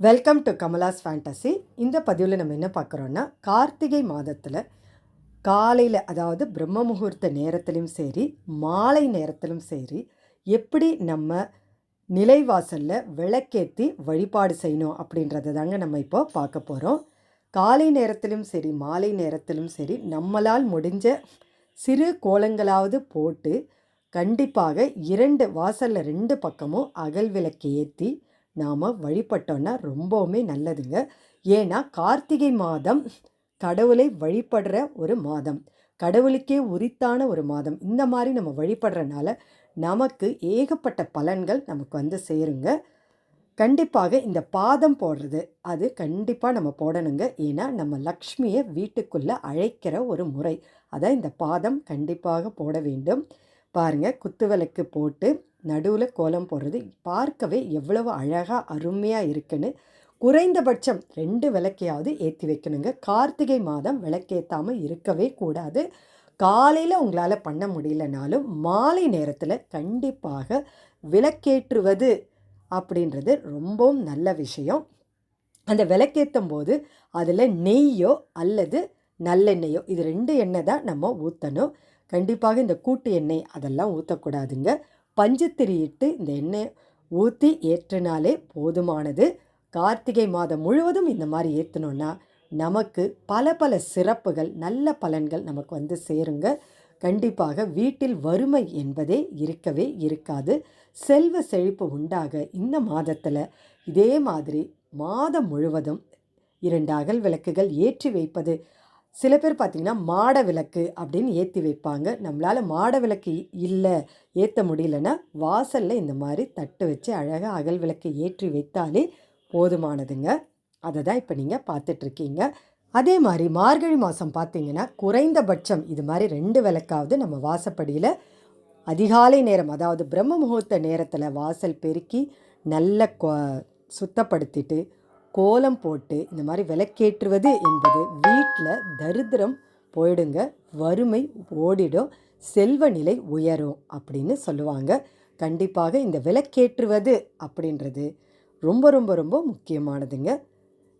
Welcome to Kamala's fantasy இந்த பதிவில் நம்ம என்ன பார்க்குறோன்னா கார்த்திகை மாதத்தில் காலையில் அதாவது பிரம்ம முகூர்த்த நேரத்திலும் சரி மாலை நேரத்திலும் சரி எப்படி நம்ம நிலைவாசலில் விளக்கேற்றி வழிபாடு செய்யணும் அப்படின்றத தாங்க நம்ம இப்போ பார்க்க போகிறோம் காலை நேரத்திலும் சரி மாலை நேரத்திலும் சரி நம்மளால் முடிஞ்ச சிறு கோலங்களாவது போட்டு கண்டிப்பாக இரண்டு வாசலில் ரெண்டு பக்கமும் அகல் விளக்கு ஏற்றி நாம் வழிபட்டோன்னா ரொம்பவுமே நல்லதுங்க. ஏன்னா கார்த்திகை மாதம் கடவுளை வழிபடுற ஒரு மாதம். கடவுளுக்கே உரித்தான ஒரு மாதம். இந்த மாதிரி நம்ம வழிபடுறனால நமக்கு ஏகப்பட்ட பலன்கள் நமக்கு வந்து சேருங்க. கண்டிப்பாக இந்த பாதம் போடுறது அது கண்டிப்பாக நம்ம போடணுங்க. ஏன்னா நம்ம லக்ஷ்மியை வீட்டுக்குள்ளே அழைக்கிற ஒரு முறை. அதான் இந்த பாதம் கண்டிப்பாக போட வேண்டும். பாருங்கள் குத்துவிளக்கு போட்டு நடுவில் கோலம் போடுறது. பார்க்கவே எவ்வளவு அழகாக அருமையாக இருக்குன்னு. குறைந்தபட்சம் ரெண்டு விளக்கையாவது ஏற்றி வைக்கணுங்க. கார்த்திகை மாதம் விளக்கேற்றாமல் இருக்கவே கூடாது. காலையில் உங்களால் பண்ண முடியலனாலும் மாலை நேரத்தில் கண்டிப்பாக விளக்கேற்றுவது அப்படின்றது ரொம்பவும் நல்ல விஷயம். அந்த விளக்கேற்றும் போது அதில் நெய்யோ அல்லது நல்லெண்ணெயோ இது ரெண்டு எண்ணெய் தான் நம்ம ஊற்றணும் கண்டிப்பாக இந்த கூட்டு எண்ணெய் அதெல்லாம் ஊற்றக்கூடாதுங்க பஞ்சுத்திரி இட்டு இந்த எண்ணெய் ஊற்றி ஏற்றினாலே போதுமானது. கார்த்திகை மாதம் முழுவதும் இந்த மாதிரி ஏற்றணுன்னா நமக்கு பல பல சிறப்புகள் நல்ல பலன்கள் நமக்கு வந்து சேருங்க. கண்டிப்பாக வீட்டில் வறுமை என்பதே இருக்கவே இருக்காது. செல்வ செழிப்பு உண்டாக இந்த மாதத்தில் இதே மாதிரி மாதம் முழுவதும் இரண்டு அகல் விளக்குகள் ஏற்றி வைப்பது. சில பேர் பார்த்திங்கன்னா மாட விளக்கு அப்படின்னு ஏற்றி வைப்பாங்க. நம்மளால் மாட விளக்கு இல்லை ஏற்ற முடியலன்னா வாசலில் இந்த மாதிரி தட்டு வச்சு அழகாக அகல் விளக்கு ஏற்றி வைத்தாலே போதுமானதுங்க. அதை தான் இப்போ நீங்கள் பார்த்துட்ருக்கீங்க அதே மாதிரி மார்கழி மாதம் பார்த்தீங்கன்னா குறைந்தபட்சம் இது மாதிரி ரெண்டு விளக்காவது நம்ம வாசப்படியில் அதிகாலை நேரம் அதாவது பிரம்ம முகூர்த்த நேரத்தில் வாசல் பெருக்கி நல்ல கொ சுத்தப்படுத்திட்டு கோலம் போட்டு இந்த மாதிரி விளக்கேற்றுவது என்பது வீட்டில் தரித்திரம் போயிடுங்க வறுமை ஓடிடும் செல்வ நிலை உயரும் அப்படின்னு சொல்லுவாங்க. கண்டிப்பாக இந்த விளக்கேற்றுவது அப்படின்றது ரொம்ப ரொம்ப ரொம்ப முக்கியமானதுங்க.